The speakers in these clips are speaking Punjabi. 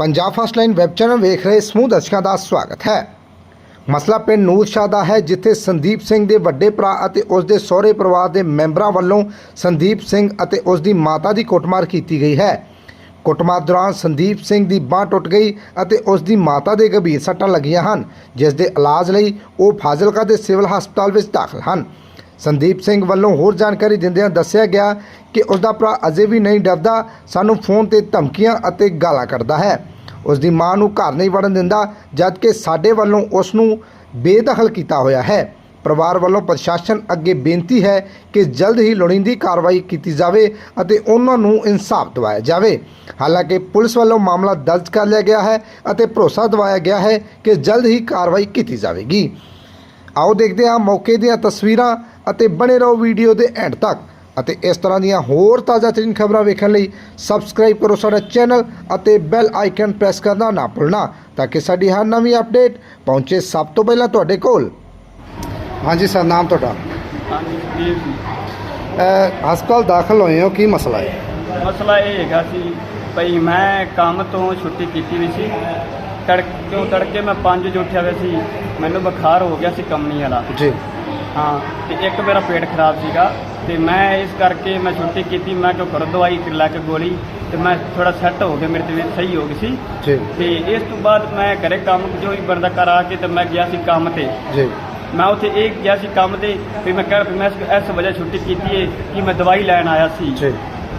Punjab first line web channel ਵੇਖ ਰਹੇ ਸਮੂਹ ਦਰਸ਼ਕਾਂ ਦਾ ਸਵਾਗਤ ਹੈ। ਮਸਲਾ ਪਿੰਡ ਨੂਰ ਸ਼ਾਹ ਦਾ ਹੈ, ਜਿੱਥੇ ਸੰਦੀਪ ਸਿੰਘ ਦੇ ਵੱਡੇ ਭਰਾ ਅਤੇ ਉਸ ਦੇ ਸਹੁਰੇ ਪਰਿਵਾਰ ਦੇ ਮੈਂਬਰਾਂ ਵੱਲੋਂ ਸੰਦੀਪ ਸਿੰਘ ਅਤੇ ਉਸ ਦੀ ਮਾਤਾ ਦੀ ਕੁੱਟਮਾਰ ਕੀਤੀ ਗਈ ਹੈ। ਕੁੱਟਮਾਰ ਦੌਰਾਨ ਸੰਦੀਪ ਸਿੰਘ ਦੀ ਬਾਹ ਟੁੱਟ ਗਈ ਅਤੇ ਉਸ ਦੀ ਮਾਤਾ ਦੇ ਗੰਭੀਰ ਸੱਟਾਂ ਲੱਗੀਆਂ ਹਨ ਜਿਸ ਦੇ ਇਲਾਜ ਲਈ ਉਹ ਫਾਜ਼ਿਲਕਾ ਦੇ ਸਿਵਲ ਹਸਪਤਾਲ ਵਿੱਚ ਦਾਖਲ ਹਨ। ਸੰਦੀਪ ਸਿੰਘ ਵੱਲੋਂ ਹੋਰ ਜਾਣਕਾਰੀ ਦਿੰਦਿਆਂ ਦੱਸਿਆ ਗਿਆ ਕਿ ਉਸ ਦਾ ਭਰਾ ਅਜੇ ਵੀ ਨਹੀਂ ਡਰਦਾ, ਸਾਨੂੰ ਫੋਨ ਤੇ ਧਮਕੀਆਂ ਅਤੇ ਗਾਲਾਂ ਕੱਢਦਾ ਹੈ। ਉਸ ਦੀ ਮਾਂ ਨੂੰ ਘਰ ਨਹੀਂ ਵੜਨ ਦਿੰਦਾ, ਜਦਕਿ ਸਾਡੇ ਵੱਲੋਂ ਉਸ ਨੂੰ ਬੇਦਖਲ ਕੀਤਾ ਹੋਇਆ ਹੈ। ਪਰਿਵਾਰ ਵੱਲੋਂ ਪ੍ਰਸ਼ਾਸਨ ਅੱਗੇ ਬੇਨਤੀ ਹੈ ਕਿ ਜਲਦ ਹੀ ਲੋੜੀਂਦੀ ਕਾਰਵਾਈ ਕੀਤੀ ਜਾਵੇ ਅਤੇ ਉਹਨਾਂ ਨੂੰ ਇਨਸਾਫ ਦਿਵਾਇਆ ਜਾਵੇ। ਹਾਲਾਂਕਿ ਪੁਲਿਸ ਵੱਲੋਂ ਮਾਮਲਾ ਦਰਜ ਕਰ ਲਿਆ ਗਿਆ ਹੈ ਅਤੇ ਭਰੋਸਾ ਦਿਵਾਇਆ ਗਿਆ ਹੈ ਕਿ ਜਲਦ ਹੀ ਕਾਰਵਾਈ ਕੀਤੀ ਜਾਵੇਗੀ। ਆਓ ਦੇਖਦੇ ਹਾਂ ਮੌਕੇ ਦੀਆਂ ਤਸਵੀਰਾਂ ਅਤੇ ਬਣੇ ਰਹੋ ਵੀਡੀਓ ਦੇ ਐਂਡ ਤੱਕ। ਅਤੇ ਇਸ ਤਰ੍ਹਾਂ ਦੀਆਂ ਹੋਰ ਤਾਜ਼ਾ ਤਰੀਨ ਖਬਰਾਂ ਵੇਖਣ ਲਈ ਸਬਸਕ੍ਰਾਈਬ ਕਰੋ ਸਾਡਾ ਚੈਨਲ ਅਤੇ ਬੈਲ ਆਈਕਨ ਪ੍ਰੈਸ ਕਰਨਾ ਨਾ ਭੁੱਲਣਾ ਤਾਂ ਕਿ ਸਾਡੀ ਹਰ ਨਵੀਂ ਅਪਡੇਟ ਪਹੁੰਚੇ ਸਭ ਤੋਂ ਪਹਿਲਾਂ ਤੁਹਾਡੇ ਕੋਲ। ਹਾਂਜੀ ਸਰ ਨਾਮ ਤੁਹਾਡਾ? ਹਾਂਜੀ ਜੀ। ਹਸਪਤਾਲ ਦਾਖਲ ਹੋਏ ਹੋ ਕੀ ਮਸਲਾ ਹੈ? ਮਸਲਾ ਇਹ ਹੈਗਾ ਸੀ ਭਈ ਮੈਂ ਕੰਮ ਤੋਂ ਛੁੱਟੀ ਕੀਤੀ ਵੀ ਸੀ। ਤੜਕਿਓਂ ਤੜਕੇ ਮੈਂ 5 ਵਜੇ ਉੱਠਿਆ ਹੋਇਆ ਸੀ। ਮੈਨੂੰ ਬੁਖਾਰ ਹੋ ਗਿਆ ਸੀ ਕੰਮਣੀ ਵਾਲਾ। ਜੀ। ਹਾਂ ਤੇ ਇੱਕ ਮੇਰਾ ਪੇਟ ਖਰਾਬ ਸੀਗਾ ਤੇ ਮੈਂ ਇਸ ਕਰਕੇ ਮੈਂ ਛੁੱਟੀ ਕੀਤੀ ਮੈਂ ਕਿਉਂ ਕਰ ਦਵਾਈ ਲੈ ਕੇ ਗੋਲੀ ਤੇ ਮੈਂ ਥੋੜਾ ਸੈੱਟ ਹੋ ਗਿਆ ਮੇਰੇ ਤਬੀਅਤ ਸਹੀ ਹੋ ਗਈ ਸੀ। ਜੀ। ਤੇ ਇਸ ਤੋਂ ਬਾਅਦ ਮੈਂ ਘਰੇ ਕੰਮ ਜੋ ਹੀ ਕਰ ਆ ਕੇ ਤੇ ਮੈਂ ਗਿਆ ਸੀ ਕੰਮ ਤੇ। ਜੀ। ਮੈਂ ਉੱਥੇ ਇਹ ਗਿਆ ਸੀ ਕੰਮ ਤੇ ਵੀ ਮੈਂ ਕਹਿ ਵੀ ਮੈਂ ਇਸ- ਇਸ ਵਜ੍ਹਾ ਛੁੱਟੀ ਕੀਤੀ ਹੈ ਕਿ ਮੈਂ ਦਵਾਈ ਲੈਣ ਆਇਆ ਸੀ। ਜੀ।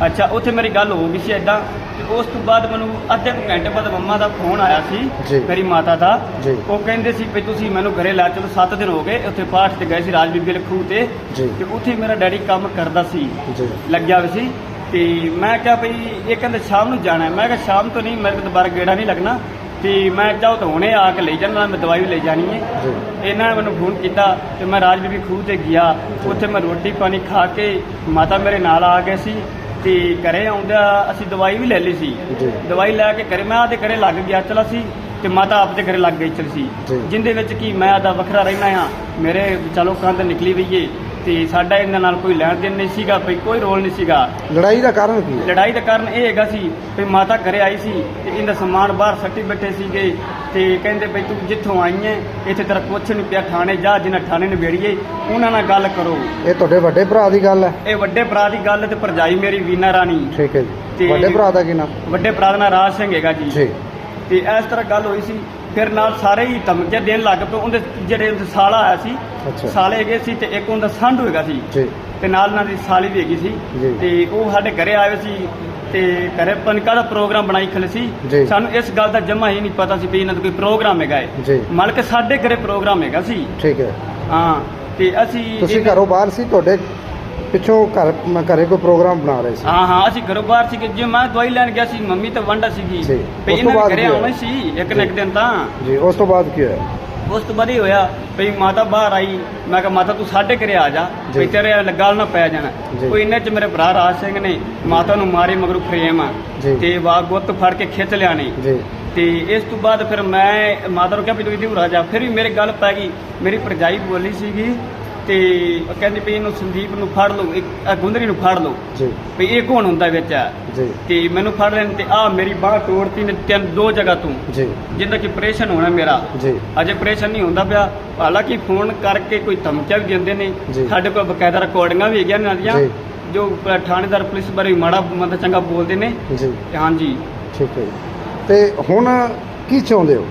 ਅੱਛਾ ਉੱਥੇ ਮੇਰੀ ਗੱਲ ਹੋ ਗਈ ਸੀ ਐਦਾਂ ਤੇ ਉਸ ਤੋਂ ਬਾਅਦ ਮੈਨੂੰ ਅੱਧੇ ਕੁ ਘੰਟੇ ਬਾਅਦ ਮੰਮਾ ਦਾ ਫੋਨ ਆਇਆ। ਸੀ ਮੇਰੀ ਮਾਤਾ ਦਾ। ਉਹ ਕਹਿੰਦੇ ਸੀ ਵੀ ਤੁਸੀਂ ਮੈਨੂੰ ਘਰੇ ਲੈ ਚਲੋ 7 ਦਿਨ ਹੋ ਗਏ ਉੱਥੇ ਪਾਠ ਤੇ ਗਏ ਸੀ ਰਾਜ ਬੀਬੀ ਲਖੂ ਤੇ। ਤੇ ਉੱਥੇ ਮੇਰਾ ਡੈਡੀ ਕੰਮ ਕਰਦਾ ਸੀ ਲੱਗਿਆ ਹੋਇਆ ਸੀ ਤੇ ਮੈਂ ਕਿਹਾ ਭਈ ਇਹ ਕਹਿੰਦੇ ਸ਼ਾਮ ਨੂੰ ਜਾਣਾ। ਮੈਂ ਕਿਹਾ ਸ਼ਾਮ ਤੋਂ ਨਹੀਂ ਮੇਰੇ ਕੋਲ ਦੁਬਾਰਾ ਗੇੜਾ ਨਹੀਂ ਲੱਗਣਾ ਤੇ ਮੈਂ ਚਾਹੋ ਤਾਂ ਹੁਣੇ ਆ ਕੇ ਲੈ ਜਾਣਾ ਮੈਂ ਦਵਾਈ ਵੀ ਲੈ ਜਾਣੀ ਹੈ ਇਹਨਾਂ ਨੇ ਮੈਨੂੰ ਫੋਨ ਕੀਤਾ ਤੇ ਮੈਂ ਰਾਜ ਬੀਬੀ ਖੂਹ ਤੇ ਗਿਆ ਉੱਥੇ ਮੈਂ ਰੋਟੀ ਪਾਣੀ ਖਾ ਕੇ ਮਾਤਾ ਮੇਰੇ ਨਾਲ ਆ ਗਏ ਸੀ ਤੇ ਘਰੇ ਆਉਂਦਾ ਅਸੀਂ ਦਵਾਈ ਵੀ ਲੈ ਲਈ ਸੀ। ਜੀ। ਦਵਾਈ ਲੈ ਕੇ ਘਰੇ ਮੈਂ ਆਦੇ ਘਰੇ ਲੱਗ ਗਿਆ ਚਲਾ ਸੀ ਤੇ ਮਾਤਾ ਆਪਦੇ ਘਰੇ ਲੱਗ ਗਈ ਚਲ ਸੀ। ਜੀ। ਜਿੰਦੇ ਵਿੱਚ ਕੀ ਮੈਂ ਆਦਾ ਵੱਖਰਾ ਰਹਿਣਾ ਆ। ਮੇਰੇ ਚਲੋ ਕੰਧ ਨਿਕਲੀ ਏ। ਤੇ ਸਾਡਾ ਇਹਨਾਂ ਨਾਲ ਕੋਈ ਲੈਣ ਦੇਣ ਨਹੀਂ ਸੀਗਾ ਭਈ ਕੋਈ ਰੋਲ ਨਹੀਂ ਸੀਗਾ। ਲੜਾਈ ਦਾ ਕਾਰਨ ਕੀ ਹੈ? ਲੜਾਈ ਦਾ ਕਾਰਨ ਇਹ ਹੈਗਾ ਸੀ ਵੀ ਮਾਤਾ ਘਰੇ ਆਈ ਸੀ ਤੇ ਇਹਦਾ ਸਮਾਨ ਬਾਹਰ ਸੱਟੀ ਬੈਠੇ ਸੀਗੇ। ਤੇ ਕਹਿੰਦੇ ਬਈ ਤੂੰ ਜਿੱਥੋਂ ਆਈ ਐ ਇੱਥੇ ਤੇਰਾ ਕੁਛ ਨਹੀਂ ਪਿਆ ਥਾਣੇ ਜਾ ਜਿਨ੍ਹਾਂ ਥਾਣੇ ਨਿਬੇੜੀਏ ਉਹਨਾਂ ਨਾਲ ਗੱਲ ਕਰੋ। ਇਹ ਤੁਹਾਡੇ ਵੱਡੇ ਭਰਾ ਦੀ ਗੱਲ ਹੈ? ਇਹ ਵੱਡੇ ਭਰਾ ਦੀ ਗੱਲ ਤੇ ਭਰਜਾਈ ਮੇਰੀ ਵੀਨਾ ਰਾਣੀ। ਠੀਕ ਹੈ ਜੀ। ਵੱਡੇ ਭਰਾ ਦਾ ਕੀ ਨਾਮ? ਵੱਡੇ ਭਰਾ ਦਾ ਨਾਂ ਰਾਜ ਸਿੰਘ ਹੈਗਾ ਜੀ। ਜੀ। ਤੇ ਇਸ ਤਰ੍ਹਾਂ ਗੱਲ ਹੋਈ ਸੀ ਫਿਰ ਨਾਲ ਸਾਰੇ ਹੀ ਧਮਕੀਆਂ ਦੇਣ ਲੱਗ ਪਏ ਉਹਦੇ ਜਿਹੜੇ ਉਹਦੇ ਸਾਲਾ ਆਇਆ ਸੀ। ਸਾਲੇ ਹੈਗੇ ਸੀ ਤੇ ਇੱਕ ਉਹਦਾ ਸੰਢੂ ਹੈਗਾ ਸੀ। ਜੀ। ਤੇ ਨਾਲ ਨਾਲ ਦੀ ਸਾਲੀ ਵੀ ਹੈਗੀ। ਸੀ। ਤੇ ਉਹ ਸਾਡੇ ਘਰੇ ਆਏ ਸੀ ਤੇ ਘਰੇ ਪਨਕਾ ਦਾ ਪ੍ਰੋਗਰਾਮ ਬਣਾਈ ਖਲੇ ਸੀ। ਜੀ। ਸਾਨੂੰ ਇਸ ਗੱਲ ਦਾ ਜਮਾ ਹੀ ਨਹੀਂ ਪਤਾ ਸੀ ਵੀ ਇਹਨਾਂ ਦਾ ਕੋਈ ਪ੍ਰੋਗਰਾਮ ਹੈਗਾ ਹੈ ਜੀ। ਮਤਲਬ ਕਿ ਸਾਡੇ ਘਰੇ ਪ੍ਰੋਗਰਾਮ ਹੈਗਾ ਸੀ। ਠੀਕ ਹੈ। ਹਾਂ ਤੇ ਅਸੀਂ ਤੁਸੀਂ ਘਰੋਂ ਬਾਹਰ ਸੀ ਤੁਹਾਡੇ ਪਿੱਛੋਂ ਘਰ ਮ- ਘਰੇ ਕੋਈ ਪ੍ਰੋਗਰਾਮ ਬਣਾ ਰਹੇ ਸੀ? ਹਾਂ ਹਾਂ ਅਸੀਂ ਘਰੋਂ ਬਾਹਰ ਸੀ ਜੇ ਮੈਂ ਦਵਾਈ ਲੈਣ ਗਿਆ ਸੀ ਮੰਮੀ ਤਾਂ ਵੰਡਾ ਸੀਗੀ। ਜੀ। ਵੀ ਉਸ ਤੋਂ ਇਹਨਾਂ ਬਾਅਦ ਘਰੇ ਕੀ ਹੋਇਆ? ਆਉਣਾ ਸੀ ਇੱਕ ਨਾ ਇੱਕ ਦਿਨ ਤਾਂ। ਜੀ ਉਸ ਤੋਂ ਬਾਅਦ ਕੀ ਹੋਇਆ? ਉਸ ਤੋਂ ਬਾਅਦ ਹੋਇਆ ਵੀ ਮਾਤਾ ਬਾਹਰ ਆਈ ਮੈਂ ਕਿਹਾ ਮਾਤਾ ਤੂੰ ਸਾਡੇ ਘਰੇ ਆ ਜਾ। ਵੀ ਤੇਰੇ ਗੱਲ ਨਾ ਪੈ ਜਾਣਾ। ਕੋਈ ਇੰਨੇ ਚ ਮੇਰੇ ਭਰਾ ਰਾਜ ਸਿੰਘ ਨੇ ਮਾਤਾ ਨੂੰ ਮਾਰੇ ਮਗਰੋਂ ਫਰੇਮ ਜੀ। ਤੇ ਵਾ ਗੁੱਤ ਫੜ ਕੇ ਖਿੱਚ ਲਿਆ ਨੇ ਜੀ ਤੇ ਇਸ ਤੋਂ ਬਾਅਦ ਫਿਰ ਮੈਂ ਮਾਤਾ ਨੂੰ ਕਿਹਾ ਵੀ ਤੂੰ ਇਹਦੀ ਉਰਾ ਜਾ ਫਿਰ ਵੀ ਮੇਰੇ ਗੱਲ ਪੈ ਗਈ ਮੇਰੀ ਭਰਜਾਈ ਬੋਲੀ ਸੀਗੀ ਤੇ ਉਹ ਕਹਿੰਦੀ ਵੀ ਇਹਨੂੰ ਸੰਦੀਪ ਨੂੰ ਫੜ ਲਓ ਇੱਕ ਆਹ ਗੁੰਦਰੀ ਨੂੰ ਫੜ ਲਓ। ਜੀ। ਵੀ ਇਹ ਕੌਣ ਹੁੰਦਾ ਵਿੱਚ? ਜੀ। ਤੇ ਮੈਨੂੰ ਫੜ ਲੈਣ ਤੇ ਆ ਮੇਰੀ ਬਾਹ ਤੋੜਤੀ ਨੇ ਤਿੰਨ ਦੋ ਜਗ੍ਹਾ ਤੋਂ। ਜੀ। ਜਿੰਦਾ ਕਿ ਆਪਰੇਸ਼ਨ ਹੋਣਾ ਮੇਰਾ। ਜੀ। ਅਜੇ ਆਪਰੇਸ਼ਨ ਨਹੀਂ ਹੁੰਦਾ ਪਿਆ। ਹਾਲਾਂਕਿ ਫੋਨ ਕਰਕੇ ਕੋਈ ਧਮਕੀਆਂ ਵੀ ਦਿੰਦੇ ਨੇ। ਜੀ। ਸਾਡੇ ਕੋਲ ਬਕਾਇਦਾ ਰਿਕਾਰਡਿੰਗਾਂ ਵੀ ਹੈਗੀਆਂ ਇਹਨਾਂ ਦੀਆਂ। ਜੀ। ਜੋ ਅ, ਥਾਣੇਦਾਰ ਪੁਲਿਸ ਬਾਰੇ ਮਾੜਾ ਮਤਲਬ ਚੰਗਾ ਬੋਲਦੇ ਨੇ। ਜੀ। ਤੇ ਹਾਂਜੀ। ਠੀਕ ਹੈ ਜੀ। ਤੇ ਹੁਣ ਕੀ ਚਾਹੁੰਦੇ ਹੋ?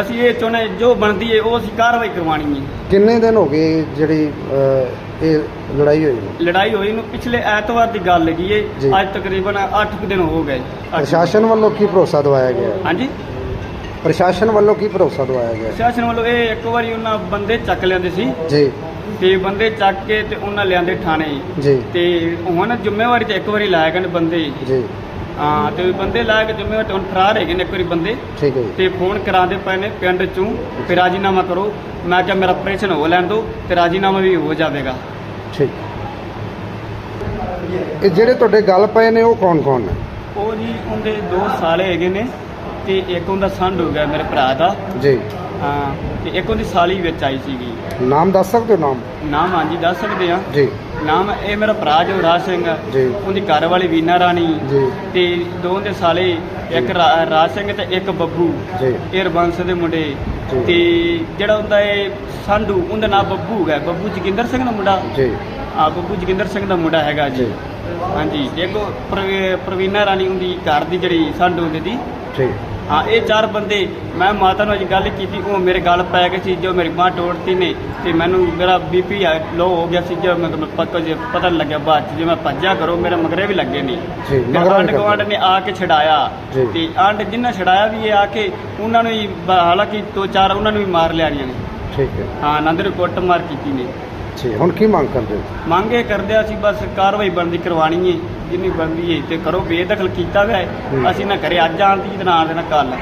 ਅਸੀਂ ਇਹ ਚਾਹੁੰਦੇ ਜੋ ਬਣਦੀ ਹੈ ਉਹ ਅਸੀਂ ਕਾਰਵਾਈ ਕਰਵਾਣੀ ਹੈ। ਕਿੰਨੇ ਦਿਨ ਹੋ ਗਏ ਜਿਹੜੀ ਅਹ, ਇਹ ਲੜਾਈ ਹੋਈ ਨੂੰ? ਲੜਾਈ ਹੋਈ ਨੂੰ ਪਿਛਲੇ ਐਤਵਾਰ ਦੀ ਗੱਲ ਹੈਗੀ ਏ ਜੀ। ਅੱਜ ਤਕਰੀਬਨ 8 ਦਿਨ ਹੋ ਗਏ। ਅੱਠ- ਪ੍ਰਸ਼ਾਸਨ ਵੱਲੋਂ ਕੀ ਭਰੋਸਾ ਦਵਾਇਆ ਗਿਆ? ਹੈ? ਹਾਂਜੀ। ਪ੍ਰਸ਼ਾਸਨ ਵੱਲੋਂ ਕੀ ਭਰੋਸਾ ਦਵਾਇਆ ਗਿਆ? ਹੈ? ਪ੍ਰਸ਼ਾਸਨ ਵੱਲੋਂ ਇਹ ਇੱਕ ਵਾਰੀ ਉਹਨਾਂ ਬੰਦੇ ਚੱਕ ਲਿਆਂਦੇ ਸੀ। ਜੀ। ਤੇ ਬੰਦੇ ਚੱਕ ਕੇ ਤੇ ਉਹਨਾਂ ਲਿਆਂਦੇ ਥਾਣੇ। ਜੀ। ਤੇ ਹੁਣ ਜ਼ਿੰਮੇਵਾਰੀ ਤੇ ਇੱਕ ਵਾਰੀ ਲਾਇਆ ਗਏ ਨੇ ਬੰਦੇ। ਜੀ। ਹਾਂ ਤੇ ਬੰਦੇ ਲਾ ਕੇ ਤੇ ਹੁਣ ਫਰਾਰ ਹੈਗੇ ਨੇ ਇੱਕ ਵਾਰੀ ਬੰਦੇ। ਠੀਕ ਹੈ ਜੀ। ਤੇ ਫੋਨ ਕਰਾਉਂਦੇ ਪਏ ਨੇ ਪਿੰਡ ਚੋਂ ਤੇ ਰਾਜੀਨਾਮਾ ਕਰੋ। ਮੈਂ ਕਿਹਾ ਮੇਰਾ ਆਪਰੇਸ਼ਨ ਹੋ ਲੈਣ ਦਿਓ ਤੇ ਰਾਜੀਨਾਮਾ ਵੀ ਹੋ ਜਾਵੇਗਾ। ਠੀਕ। ਇਹ ਜਿਹੜੇ ਤੁਹਾਡੇ ਗੱਲ ਪਏ ਨੇ ਉਹ ਕੌਣ ਕੌਣ ਨੇ? ਉਹ ਜੀ ਉਹਦੇ ਦੋ ਸਾਲੇ ਹੈਗੇ ਨੇ ਤੇ ਇੱਕ ਉਹਦਾ ਸੰਡ ਹੋ ਗਿਆ ਮੇਰੇ ਭਰਾ ਦਾ। ਜੀ। ਹਾਂ ਤੇ ਇੱਕ ਉਹਦੀ ਸਾਲੀ ਵਿੱਚ ਆਈ ਸੀਗੀ। ਨਾਮ ਦੱਸ ਸਕਦੇ ਹੋ ਨਾਮ? ਨਾਮ ਹਾਂਜੀ ਦੱਸ ਸਕਦੇ ਆ ਜੀ। ਨਾਮ ਇਹ ਮੇਰਾ ਭਰਾ ਜੋ ਰਾਜ ਸਿੰਘ ਜੀ। ਉਹਦੀ ਘਰ ਵਾਲੀ ਵੀਨਾ ਰਾਣੀ। ਜੀ। ਤੇ ਦੋ ਦੇ ਸਾਲੇ ਇੱਕ ਰਾ- ਰਾਜ ਸਿੰਘ ਤੇ ਇੱਕ ਬੱਬੂ। ਜੀ। ਇਹ ਰਬੰਸ ਦੇ ਮੁੰਡੇ। ਜੀ। ਤੇ ਜਿਹੜਾ ਹੁੰਦਾ ਇਹ ਸੰਧੂ ਉਹਦਾ ਨਾਮ ਬੱਬੂ ਹੈ ਬੱਬੂ ਜੋਗਿੰਦਰ ਸਿੰਘ ਦਾ ਮੁੰਡਾ? ਜੀ। ਆ ਬੱਬੂ ਜੋਗਿੰਦਰ ਸਿੰਘ ਦਾ ਮੁੰਡਾ ਹੈਗਾ ਜੀ। ਜੀ। ਹਾਂਜੀ ਇੱਕ ਉਹ ਪ੍ਰਵੀ- ਪ੍ਰਵੀਨਾ ਰਾਣੀ ਹੁੰਦੀ ਘਰ ਦੀ ਜਿਹੜੀ ਸੰਧੂ ਹੁੰਦੀ ਦੀ ਜੀ। ਹਾਂ ਇਹ ਚਾਰ ਬੰਦੇ ਮੈਂ ਮਾਤਾ ਨੂੰ ਅੱਜ ਗੱਲ ਕੀਤੀ ਉਹ ਮੇਰੇ ਗੱਲ ਪੈ ਗਏ ਸੀ ਜੋ ਮੇਰੀ ਬਾਂਹ ਤੋੜਤੀ ਨੇ ਤੇ ਮੈਨੂੰ ਮੇਰਾ ਬੀਪੀ ਲੋ ਹੋ ਗਿਆ ਸੀ ਜੋ ਮੈਨੂੰ ਪਤਾ ਜੇ ਪਤਾ ਲੱਗਿਆ ਬਾਅਦ ਜੇ ਮੈਂ ਭੱਜਿਆ ਕਰੋ ਮੇਰੇ ਮਗਰੇ ਵੀ ਲੱਗੇ ਨਹੀਂ ਜੀ ਆਂਢ ਗੁਆਂਢ ਨੇ ਆ ਕੇ ਛਡਾਇਆ। ਤੇ ਆਂਢ ਜਿੰਨਾ ਛਡਾਇਆ ਵੀ ਇਹ ਆ ਕੇ ਉਹਨਾਂ ਨੂੰ ਹੀ ਹਾਲਾਂਕਿ ਦੋ ਚਾਰ ਉਹਨਾਂ ਨੂੰ ਵੀ ਮਾਰ ਲਿਆਣੀਆਂ ਨੇ। ਠੀਕ ਹੈ। ਹਾਂ ਆਨੰਦ ਨੇ ਕੁੱਟ ਮਾਰ ਕੀਤੀ ਨੇ। ਜੀ ਹੁਣ ਕੀ ਮੰਗ ਕਰਦੇ ਹੋ? ਮੰਗੇ ਕਰਦੇ ਅਸੀਂ ਬਸ ਕਾਰਵਾਈ ਬਣਦੀ ਕਰਵਾਣੀ ਏ ਜਿੰਨੀ ਬਣਦੀ ਏ ਤੇ ਕਰੋ ਬੇਦਖਲ ਕੀਤਾ ਹੂੰ। ਹੈ। ਅਸੀਂ ਨਾ ਕਰੇ ਅੱਜ ਆਣ ਦੀ ਤੇ ਨਾ ਆਣ ਦੇਣਾ ਕੱਲ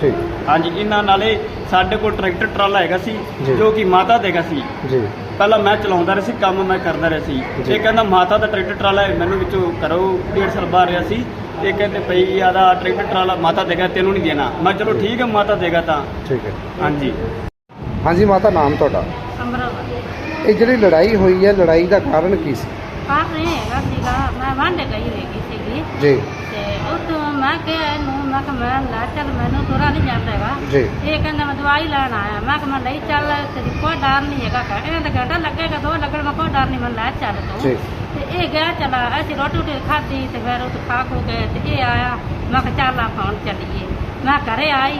ਠੀਕ। ਹਾਂਜੀ ਇਹਨਾਂ ਨਾਲੇ ਸਾਡੇ ਕੋਲ ਟਰੈਕਟਰ ਟਰਾਲਾ ਹੈਗਾ ਸੀ ਜੀ। ਕਿ ਮਾਤਾ ਦੇਗਾ ਸੀ। ਜੀ। ਪਹਿਲਾਂ ਮੈਂ ਚਲਾਉਂਦਾ ਰਿਹਾ ਸੀ ਕੰਮ ਮੈਂ ਕਰਦਾ ਰਿਹਾ ਸੀ। ਇਹ ਕਹਿੰਦਾ ਮਾਤਾ ਦਾ ਟਰੈਕਟਰ ਟਰਾਲਾ ਹੈ ਮੈਨੂੰ ਵਿੱਚੋਂ ਕਰੋ ਡੇਢ ਸਾਲ ਬਾਹਰ ਰਿਹਾ ਸੀ। ਇਹ ਕਹਿੰਦੇ ਪਈ ਆਦਾ ਟਰੈਕਟਰ ਟਰਾਲਾ ਮਾਤਾ ਦੇਗਾ ਤੈਨੂੰ ਨਹੀਂ ਦੇਣਾ। ਮੈਂ ਚਲੋ ਠੀਕ ਹੈ ਮਾਤਾ ਦੇਗਾ ਤਾਂ। ਠੀਕ ਹੈ। ਹਾਂਜੀ। ਹਾਂਜੀ ਮਾਤਾ ਨਾਮ ਤੁਹਾਡਾ? ਅਮਰਤ ਇਹ ਜਿਹੜੀ ਲੜਾਈ ਹੋਈ ਹੈ ਲੜਾਈ ਦਾ ਕਾਰਨ ਕੀ ਸੀ? ਕਾਹ ਨਹੀਂ ਹੈਗਾ ਸੀਗਾ ਮੈਂ ਵਾਂਡੇ ਗਈ ਹੋਈ ਸੀਗੀ। ਜੀ। ਤੇ ਕਿਹਾ ਇਹਨੂੰ ਮੈਂ ਕਿਹਾ ਮੈਂ ਲੈ ਚੱਲ ਮੈਨੂੰ ਨਹੀਂ ਜਾਂਦਾ ਹੈਗਾ ਜੀ। ਇਹ ਕਹਿੰਦਾ ਮੈਂ ਦਵਾਈ ਲੈਣ ਆਇਆ। ਮੈਂ ਕਿਹਾ ਮੈਂ ਲਈ ਚੱਲ ਕੋਈ ਡਰ ਹੈਗਾ ਕਹਿ ਮੈਂ ਕੋਈ ਡਰ ਨਹੀਂ ਮੈਂ ਲੈ ਚੱਲ ਜੀ। ਤੂੰ ਤੇ ਇਹ ਗਿਆ ਚਲਾ ਅਸੀਂ ਰੋਟੀ ਰੋਟੀ ਖਾਧੀ ਤੇ ਫਿਰ ਉਹ ਖਾ ਖੂ ਗਏ ਤੇ ਇਹ ਆਇਆ। ਮੈਂ ਕਿਹਾ ਚੱਲ ਆਪਾਂ ਹੁਣ ਚੱਲੀਏ। ਮੈਂ ਘਰੇ ਆਈ।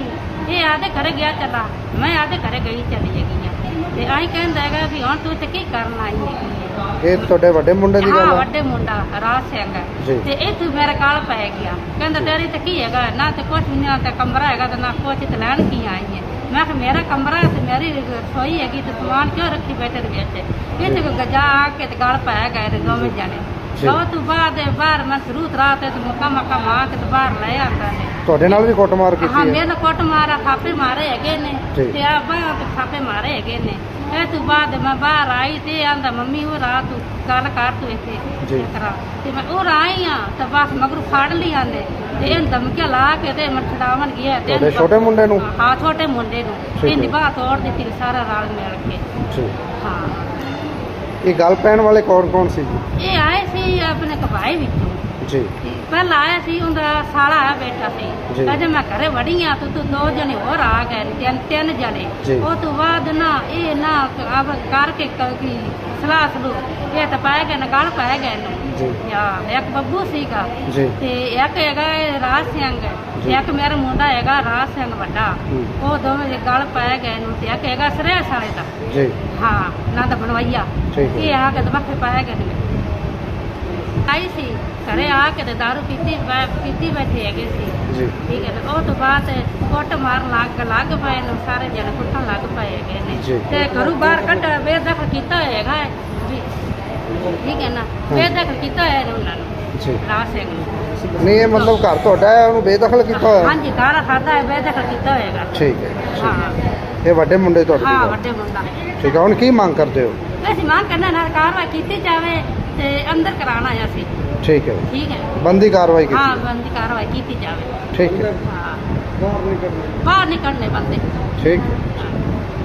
ਇਹ ਆਦੇ ਘਰੇ ਗਿਆ ਚਲਾ ਮੈਂ ਆਦੇ ਘਰੇ ਗਈ ਚਲੀ ਹੈਗੀ ਆ। ਤੇ ਆਈ ਕਹਿੰਦਾ ਹੈਗਾ ਵੀ ਹੁਣ ਤੂੰ ਇੱਥੇ ਕੀ ਕਰਨ ਆਈ ਹੈਗੀ ਹੈ ਇਹ ਤੁਹਾਡੇ ਵੱਡੇ ਮੁੰਡੇ ਦੀ ਹਾਂ ਗੱਲ ਹੈ ਵੱਡੇ ਮੁੰਡਾ ਰਾਜ ਸਿੰਘ ਜੀ। ਤੇ ਇਹ ਤੂੰ ਮੇਰੇ ਕਾਲ ਪੈ ਗਿਆ। ਕਹਿੰਦਾ ਤੇਰੀ ਤੇ ਕੀ ਹੈਗਾ? ਨਾ ਤੇ ਕੁਛ ਨਹੀਂ ਨਾ ਤੇ ਕਮਰਾ ਹੈਗਾ ਤੇ ਨਾ ਕੁਛ ਤੇ ਲੈਣ ਕੀ ਆਈ ਹੈ? ਮੈਂ ਕਿਹਾ ਮੇਰਾ ਕਮਰਾ ਤੇ ਮੇਰੀ ਰਸੋਈ ਹੈਗੀ ਤੇ ਸਮਾਨ ਕਿਉਂ ਰੱਖੀ ਬੈਠੇ ਦੇ ਵਿੱਚ? ਇਹ ਤੇ ਕੋਈ ਗਜਾ ਆ ਕੇ ਤੇ ਗਲ ਪੈ ਗਏ ਤੇ ਦੋਵੇਂ ਜਾਣੇ। ਜੀ। ਉਹ ਤੂੰ ਬਾਅਦ ਦੇ ਬਾਹਰ ਮੈਂ ਸਰੂਤ ਰਾਤ ਤੇ ਮੁੱਕਾ ਮੱਕਾ ਮਾਰ ਕੇ ਤੇ ਬਾਹਰ ਲੈ ਆਂਦਾ ਨੇ ਤੁਹਾਡੇ ਨਾਲ ਵੀ ਕੁੱਟਮਾਰ ਹਾਂ ਕੀਤੀ ਹੈ ਮੇਰੇ ਕੋਟ ਮਾਰਾ ਥਾਪੇ ਮਾਰੇ ਹੈਗੇ ਨੇ। ਤੇ ਆ ਬਾਹਰ ਤੇ ਥਾਪੇ ਮਾਰੇ ਹੈਗੇ ਨੇ। ਇਹ ਤੋਂ ਬਾਅਦ ਮੈਂ ਬਾਹਰ ਆਈ ਤੇ ਆਂਦਾ ਮੰਮੀ ਉਹ ਰਾਤ ਤੂੰ ਗੱਲ ਕਰ ਤੂੰ ਇੱਥੇ ਜੀ। ਇਸ ਤਰ੍ਹਾਂ ਤੇ ਮੈਂ ਉਹ ਆਈ ਆ ਤਾਂ ਬਸ ਮਗਰ ਫੜ ਲਿਆ ਨੇ ਤੇ ਇਹ ਧਮਕੀਆਂ ਲਾ ਕੇ ਤੇ ਮੈਂ ਛਡਾਵਣ ਗਿਆ ਤੇ ਤੁਹਾਡੇ ਛੋਟੇ ਮੁੰਡੇ ਨੂੰ? ਹਾਂ ਛੋਟੇ ਮੁੰਡੇ ਨੂੰ। ਠੀਕ ਹੈ। ਇਹਦੀ ਬਾਹ ਤੋੜ ਦਿੱਤੀ ਸਾਰਾ ਰਲ ਮਿਲ ਕੇ। ਜੀ। ਹਾਂ। ਇਹ ਗੱਲ ਪੈਣ ਵਾਲੇ ਕੌਣ ਕੌਣ ਸੀ ਜੀ? ਇਹ ਆਏ ਸੀ ਆਪਣੇ ਕਬਾਈ ਵਿੱਚੋਂ। ਜੀ। ਪਹਿਲਾਂ ਆਇਆ ਸੀ ਉਹਦਾ ਸਾਲਾ ਬੈਠਾ ਜੀ। ਸੀ ਕਹਿੰਦੇ ਮੈਂ ਘਰੇ ਵੜੀ ਆ ਤੂੰ ਤੂੰ ਦੋ ਜਣੇ ਹੋਰ ਆ ਗਏ ਨੇ, ਤਿੰਨ ਤਿੰਨ ਜਣੇ। ਜੀ। ਉਹ ਤੋਂ ਬਾਅਦ ਨਾ ਇਹ ਨਾ ਆਪ ਕਰਕੇ ਕ- ਕੀ ਸਲਾਹ ਸਲੂ ਇਹ ਤਾਂ ਪਾਏ ਗਏ ਨਾ ਗਲ ਪਾਏ ਗਏ ਨੇ। ਜੀ। ਇੱਕ ਬੱਬੂ ਸੀਗਾ ਜੀ। ਤੇ ਇੱਕ ਹੈਗਾ ਇਹ ਰਾਜ ਸਿੰਘ ਤੇ ਇੱਕ ਮੇਰਾ ਮੁੰਡਾ ਹੈਗਾ ਰਾਜ ਸਿੰਘ ਵੱਡਾ। ਹੂੰ। ਉਹ ਦੋਵੇਂ ਦੇ ਗਲ ਪਾਏ ਗਏ ਨੂੰ ਤੇ ਇੱਕ ਹੈਗਾ ਸਰੇ ਸਾਲੇ ਦਾ। ਜੀ। ਹਾਂ ਨਾ ਤਾਂ ਬਣਵਾਈਆ। ਠੀਕ ਹੈ। ਇਹ ਆ ਕੇ ਦਮਕੇ ਪਾਇਆ ਗਏ ਨੇ। ਆਈ ਸੀ। ਘਰੇ ਆ ਕੇ ਤੇ ਦਾਰੂ ਪੀਤੀ ਬੈ- ਪੀਤੀ ਬੈਠੇ ਹੈਗੇ ਸੀ। ਜੀ। ਠੀਕ ਹੈ ਨਾ ਉਹ ਤੋਂ ਬਾਅਦ ਕੁੱਟ ਲੱਗ ਲੱਗ ਪਏ ਨੇ ਸਾਰੇ ਜਣੇ ਕੁੱਟਣ ਲੱਗ ਪਏ ਹੈਗੇ ਜੀ। ਨੇ ਤੇ ਘਰੋਂ ਬਾਹਰ ਕੱਢ ਬੇਦਖਲ ਕੀਤਾ ਹੋਏਗਾ ਹੈ। ਵੀ ਠੀਕ ਹੈ ਨਾ? ਬੇਦਖਲ ਕੀਤਾ ਹੋਇਆ ਨੇ ਉਹਨਾਂ ਨੂੰ। ਜੀ। ਰਾਜ ਸਿੰਘ ਨੂੰ। ਨਹੀਂ ਇਹ ਮਤਲਬ ਘਰ ਤੁਹਾਡਾ ਹੈ ਉਹਨੂੰ ਬੇਦਖਲ ਕੀਤਾ ਹੋਇਆ? ਹਾਂਜੀ ਘਰ ਖਾਦਾ ਹੈ ਬੇਦਖਲ ਕੀਤਾ ਹੋਏਗਾ ਠੀਕ ਹੈ ਹਾਂ ਇਹ ਵੱਡੇ ਮੁੰਡੇ ਤੁਹਾਡੇ ਦੀ ਹਾਂ ਗੱਲ। ਵੱਡੇ ਮੁੰਡਾ ਠੀਕ ਹੈ ਹੁਣ ਕੀ ਮੰਗ ਕਰਦੇ ਹੋ? ਅਸੀਂ ਮੰਗ ਕਰਨਾ ਨਾਲ ਕਾਰਵਾਈ ਕੀਤੀ ਜਾਵੇ ਤੇ ਅੰਦਰ ਕਰਾਣਾ ਹੈ ਅਸੀਂ ਠੀਕ ਹੈ ਠੀਕ ਹੈ। ਬੰਦੀ ਕਾਰਵਾਈ ਹਾਂ ਕੀਤੀ ਬੰਦੀ ਕਾਰਵਾਈ ਕੀਤੀ ਜਾਵੇ। ਠੀਕ ਹੈ। ਹਾਂ। ਬਾਹਰ ਨਹੀਂ ਕੱਢਣੇ ਬੰਦੇ ਠੀਕ। ਹੈ।